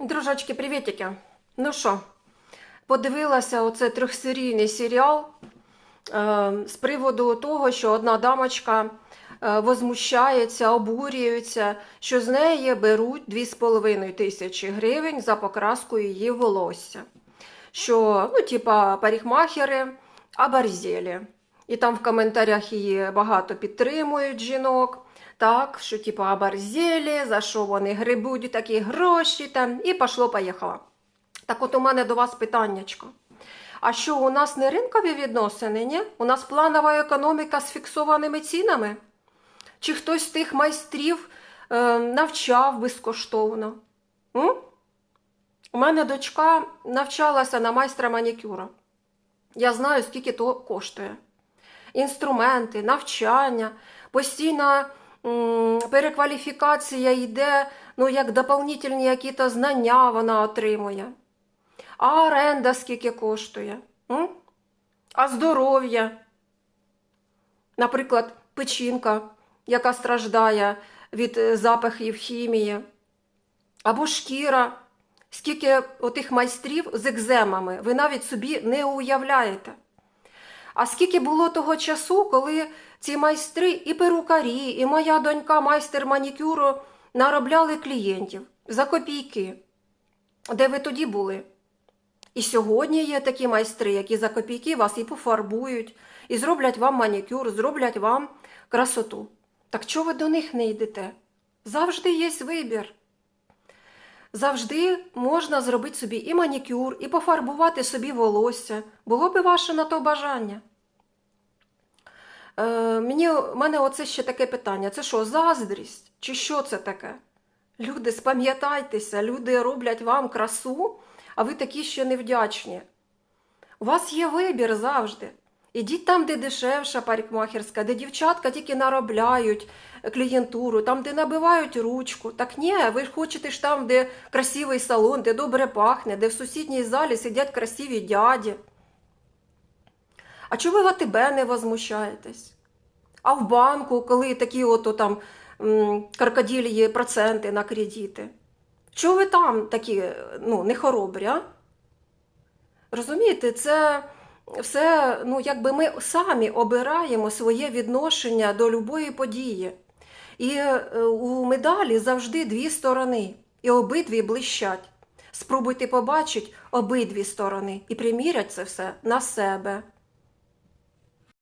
Дружочки, привітики. Ну що, подивилася оце трьохсерійний серіал е, з приводу того, що одна дамочка е, возмущається, обурюється, що з неї беруть 2,5 тисячі гривень за покраску її волосся. Що, ну, типа, парикмахери оборзели. І там в коментарях її багато підтримують жінок. Так, що типу оборзели, за що вони грибуть такі гроші там, і пошло-поїхало. Так от у мене до вас питаннячко. А що у нас не ринкові відносини, ні? У нас планова економіка з фіксованими цінами? Чи хтось з тих майстрів е, навчав безкоштовно? М? У мене дочка навчалася на майстра манікюра. Я знаю, скільки то коштує. Інструменти, навчання, постійна перекваліфікація йде, ну, як доповнительні якісь знання вона отримує. А оренда скільки коштує? М? А здоров'я? Наприклад, печінка, яка страждає від е, запахів хімії, або шкіра. Скільки отих майстрів з екземами, ви навіть собі не уявляєте. А скільки було того часу, коли ці майстри і перукарі, і моя донька, майстер манікюру, наробляли клієнтів за копійки. Де ви тоді були? І сьогодні є такі майстри, які за копійки вас і пофарбують, і зроблять вам манікюр, зроблять вам красоту. Так чого ви до них не йдете? Завжди є вибір. Завжди можна зробити собі і манікюр, і пофарбувати собі волосся. Було би ваше на то бажання. Е, мені, мене оце ще таке питання: це що, заздрість? Чи що це таке? Люди, спам'ятайтеся, люди роблять вам красу, а ви такі ще невдячні. У вас є вибір завжди. Ідіть там, де дешевша парикмахерська, де дівчатка тільки наробляють клієнтуру, там, де набивають ручку. Так ні, ви хочете ж там, де красивий салон, де добре пахне, де в сусідній залі сидять красиві дяді. А чого ви в АТБ не возмущаєтесь? А в банку, коли такі ото там м, крокодилії проценти на кредити? Чого ви там такі ну, не хоробрі, а? Розумієте, це все, ну, якби ми самі обираємо своє відношення до любої події. І е, у медалі завжди дві сторони, і обидві блищать. Спробуйте побачити обидві сторони і примірять це все на себе.